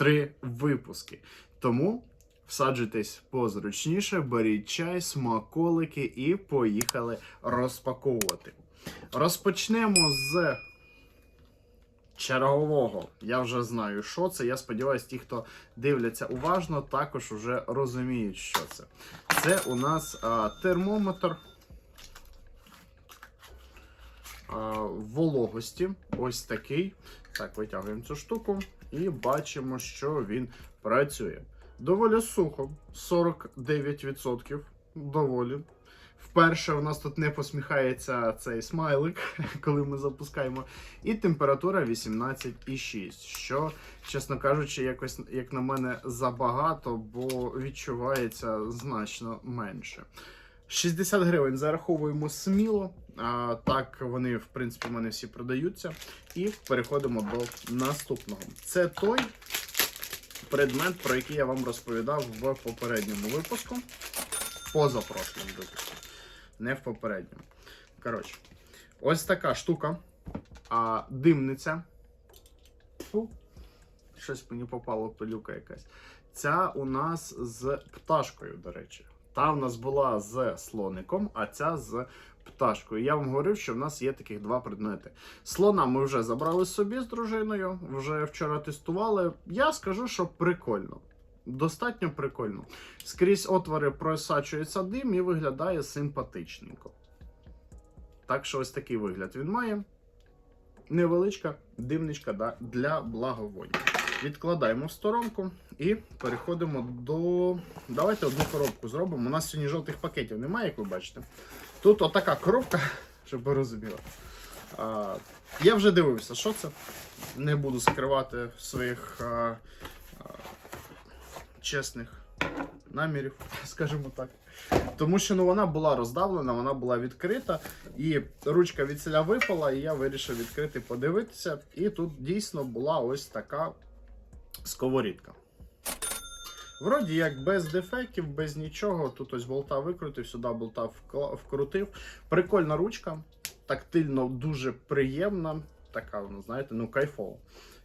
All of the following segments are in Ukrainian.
три випуски. Тому всаджуйтесь позручніше, беріть чай, смаколики і поїхали розпаковувати. Розпочнемо з чергового. Я вже знаю, що це. Я сподіваюся, ті, хто дивляться уважно, також вже розуміють, що це. Це у нас а, термометр вологості. Ось такий. Так, витягуємо цю штуку і бачимо, що він працює. Доволі сухо, 49%. Доволі. Вперше у нас тут не посміхається цей смайлик, коли ми запускаємо. І температура 18,6, що, чесно кажучи, якось, як на мене, забагато, бо відчувається значно менше. 60 гривень зараховуємо сміло. А, так вони, в принципі, в мене всі продаються. І переходимо до наступного. Це той предмет, про який я вам розповідав в попередньому випуску. Позапрошлому випуску. Не в попередньому. Коротше, ось така штука. А, димниця. Фу. Щось мені попало пилюка якась. Ця у нас з пташкою, до речі. Та у нас була з слоником, а ця з пташкою. Я вам говорив, що в нас є таких два предмети. Слона ми вже забрали собі з дружиною, вже вчора тестували. Я скажу, що прикольно. Достатньо прикольно. Скрізь отвори просачується дим і виглядає симпатичненько. Так що ось такий вигляд він має. Невеличка димничка для благовоння. Відкладаємо в сторонку і переходимо до. Давайте одну коробку зробимо. У нас сьогодні жовтих пакетів немає, як ви бачите. Тут отака коробка, щоб ви розуміли. А, я вже дивився, що це. Не буду скривати своїх а, а, чесних намірів, скажімо так. Тому що ну, вона була роздавлена, вона була відкрита, і ручка від селя випала, і я вирішив відкрити, подивитися. І тут дійсно була ось така сковорідка. Вроді як без дефектів, без нічого. Тут ось болта викрутив, сюди болта вкрутив. Прикольна ручка, тактильно дуже приємна. Така, ну знаєте, ну кайфова.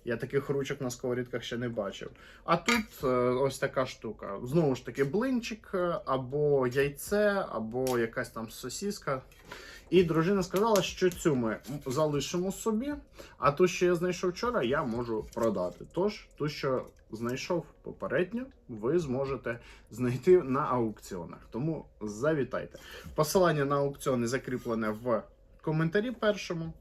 Я таких ручок на сковорідках ще не бачив. А тут е, ось така штука. Знову ж таки, блинчик, е, або яйце, або якась там сосіска. І дружина сказала, що цю ми залишимо собі, а ту, що я знайшов вчора, я можу продати. Тож, ту, що знайшов попередньо, ви зможете знайти на аукціонах. Тому завітайте. Посилання на аукціони закріплене в коментарі першому.